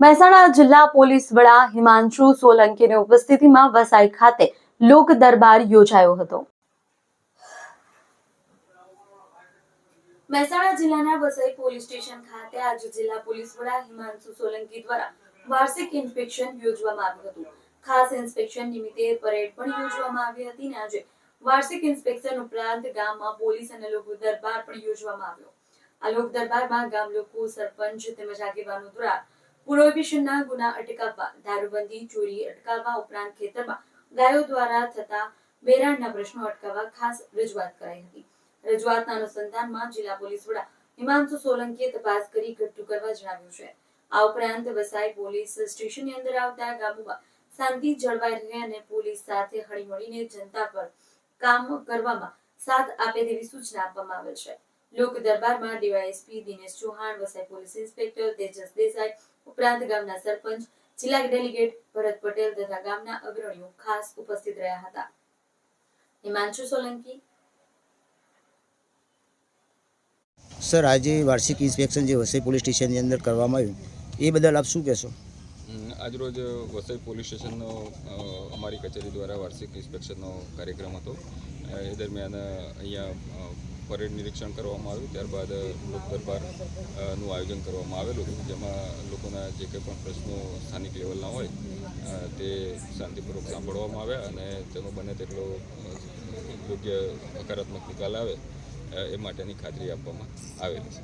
મહેસાણા જિલ્લા પોલીસ વડા હિમાંશુ સોલંકીની ઉપસ્થિતિમાં વસાઈ ખાતે લોક દરબાર યોજાયો હતો. મહેસાણા જિલ્લાના વસઈ પોલીસ સ્ટેશન ખાતે આજે જિલ્લા પોલીસ વડા હિમાંશુ સોલંકી દ્વારા વાર્ષિક ઇન્સ્પેક્શન યોજવામાં આવ્યું હતું. ખાસ ઇન્સ્પેક્શન નિમિત્તે પરેડ પણ યોજવામાં આવી હતી અને આજે વાર્ષિક ઇન્સ્પેક્શન ઉપરાંત ગામમાં પોલીસ અને લોક દરબાર પણ યોજવામાં આવ્યો. આ લોક દરબારમાં ગામ લોકો, સરપંચ તેમજ આગેવાનો દ્વારા પ્રોહિબિશનના ગુના અટકાવવા, દારૂબંધી, ચોરી અટકાવવા ઉપરાંત ખેતરમાં ગાયો દ્વારા થતા વેરાણના પ્રશ્નો અટકાવવા ખાસ રજૂઆત કરાઈ હતી. રજૂઆતના અનુસંધાનમાં જિલ્લા પોલીસ વડા હિમાંશુ સોલંકીએ તપાસ કરી ઘટતું કરવા જણાવ્યું છે. આ ઉપરાંત વસાઈ પોલીસ સ્ટેશનની અંદર આવતા ગામોમાં શાંતિ જળવાઈ રહે અને પોલીસ સાથે હળીમળીને જનતા પર કામ કરવામાં સાથ આપે તેવી સૂચના આપવામાં આવેલ છે. લોક દરબારમાં DYSP Dinesh Chauhan Vasai police inspector Tejas Desai ઉપરાંત ગામના સરપંચ જિલ્લા ડેલિગેટ ભરત પટેલ તથા ગામના અગ્રણીઓ ખાસ ઉપસ્થિત રહ્યા હતા. હિમાંશુ સોલંકી. સર આજે વાર્ષિક ઇન્સ્પેક્શન જે વસઈ પોલીસ સ્ટેશનની અંદર કરવામાં આવ્યું એ બદલ આપ શું કહેશો? આજરોજ વસઈ પોલીસ સ્ટેશનનો અમારી કચેરી દ્વારા વાર્ષિક ઇન્સ્પેક્શનનો કાર્યક્રમ હતો. એ દરમિયાન અહીંયા પરેડ નિરીક્ષણ કરવામાં આવ્યું. ત્યારબાદ લોક દરબારનું આયોજન કરવામાં આવેલું હતું. જેમાં લોકોના જે કંઈ પણ પ્રશ્નો સ્થાનિક લેવલના હોય તે શાંતિપૂર્વક સાંભળવામાં આવ્યા અને તેનો બને તેટલો યોગ્ય હકારાત્મક નિકાલ આવે એ માટેની ખાતરી આપવામાં આવેલી છે.